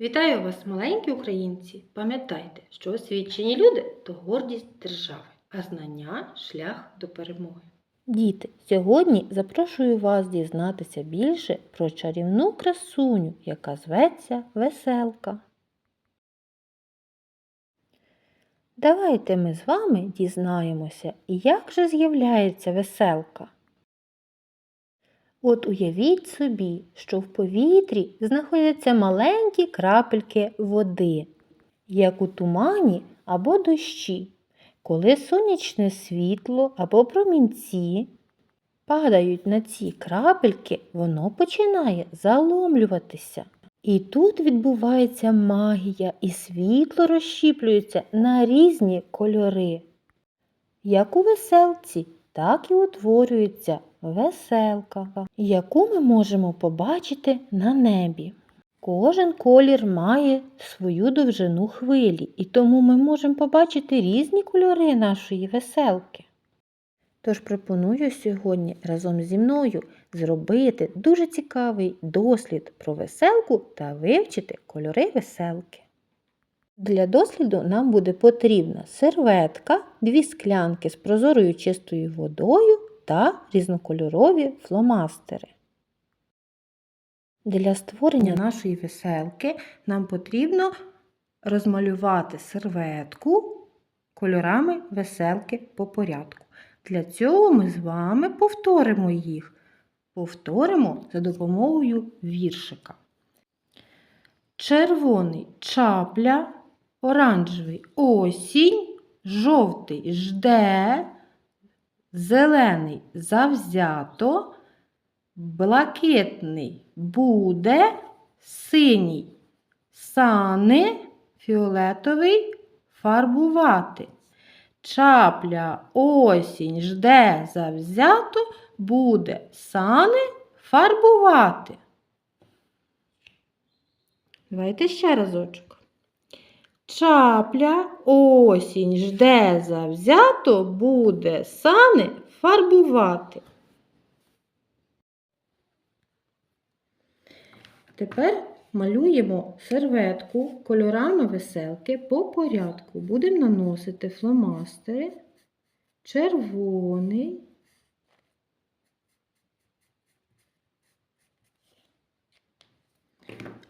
Вітаю вас, маленькі українці! Пам'ятайте, що освічені люди то гордість держави, а знання шлях до перемоги. Діти, сьогодні запрошую вас дізнатися більше про чарівну красуню, яка зветься Веселка. Давайте ми з вами дізнаємося, як же з'являється веселка. От уявіть собі, що в повітрі знаходяться маленькі крапельки води, як у тумані або дощі. Коли сонячне світло або промінці падають на ці крапельки, воно починає заломлюватися. І тут відбувається магія, і світло розщіплюється на різні кольори. Як у веселці, так і утворюється веселка, яку ми можемо побачити на небі. Кожен колір має свою довжину хвилі, і тому ми можемо побачити різні кольори нашої веселки. Тож пропоную сьогодні разом зі мною зробити дуже цікавий дослід про веселку та вивчити кольори веселки. Для досліду нам буде потрібна серветка, дві склянки з прозорою чистою водою та різнокольорові фломастери. Для створення нашої веселки нам потрібно розмалювати серветку кольорами веселки по порядку. Для цього ми з вами повторимо їх. Повторимо за допомогою віршика. Червоний чапля, оранжевий осінь, жовтий жде, зелений завзято, блакитний буде, синій сани, фіолетовий фарбувати. Чапля осінь жде завзято, буде сани фарбувати. Давайте ще разочок. Чапля осінь жде завзято, буде сани фарбувати. Тепер малюємо серветку кольорами веселки по порядку. Будемо наносити фломастери червоний,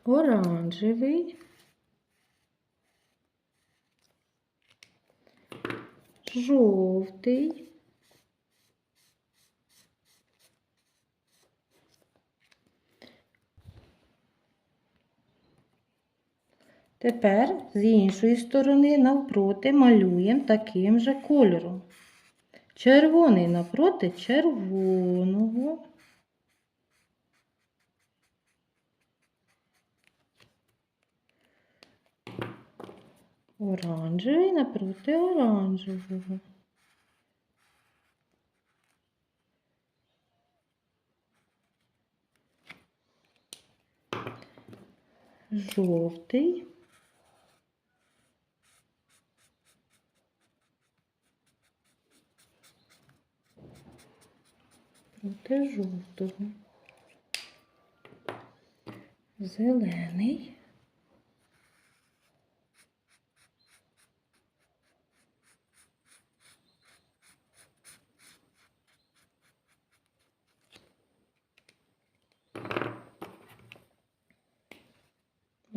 оранжевий, жовтий, Тепер з іншої сторони навпроти малюємо таким же кольором. Червоний навпроти червоного. Оранжевий напроти оранжевого. Жовтий. проти жовтого. Зелений.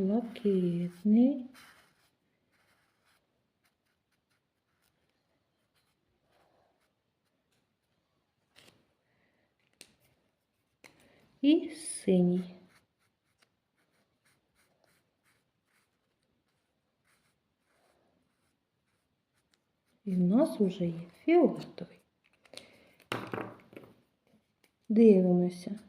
Блакитний. і синій. І в нас вже є фіолетовий. Дивимося.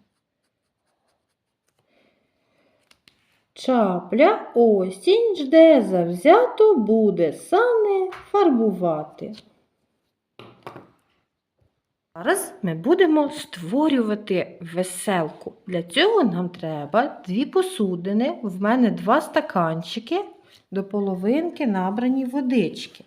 Чапля осінь жде завзято буде сани фарбувати. Зараз ми будемо створювати веселку. Для цього нам треба дві посудини, в мене два стаканчики до половинки набрані водички.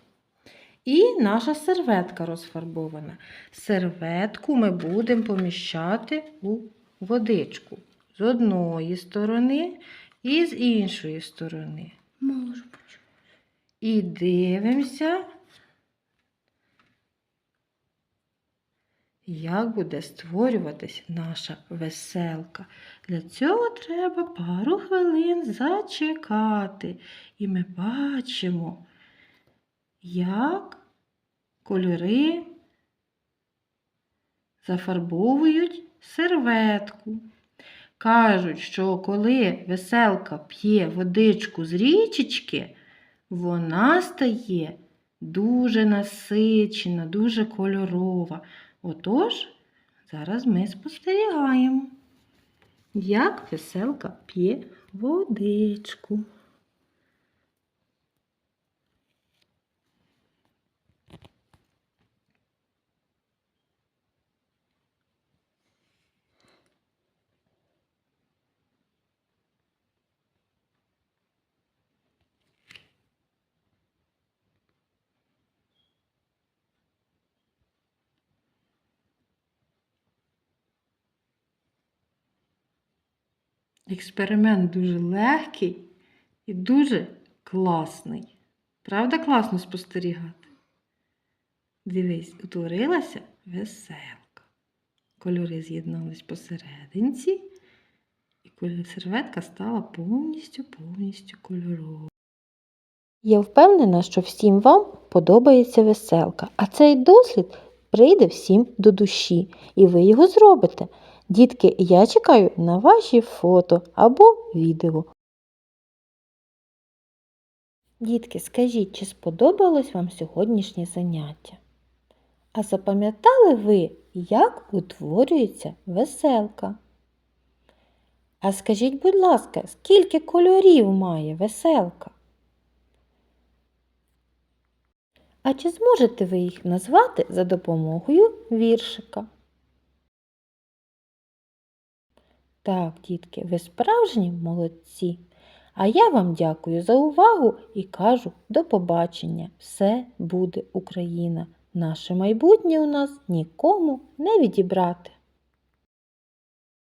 І наша серветка розфарбована. Серветку ми будемо поміщати у водичку з одної сторони І з іншої сторони. Можу. І дивимося, як буде створюватись наша веселка. Для цього треба пару хвилин зачекати. І ми бачимо, як кольори зафарбовують серветку. Кажуть, що коли веселка п'є водичку з річечки, вона стає дуже насичена, дуже кольорова. Отож, зараз ми спостерігаємо, як веселка п'є водичку. Експеримент дуже легкий і дуже класний. Правда, класно спостерігати? Дивись, утворилася веселка. Кольори з'єднались посерединці, і серветка стала повністю повністю кольоровою. Я впевнена, що всім вам подобається веселка, а цей дослід прийде всім до душі, і ви його зробите. Дітки, я чекаю на ваші фото або відео. Дітки, скажіть, чи сподобалось вам сьогоднішнє заняття? А запам'ятали ви, як утворюється веселка? А скажіть, будь ласка, скільки кольорів має веселка? А чи зможете ви їх назвати за допомогою віршика? Так, дітки, ви справжні молодці. А я вам дякую за увагу і кажу до побачення. Все буде Україна. Наше майбутнє у нас нікому не відібрати.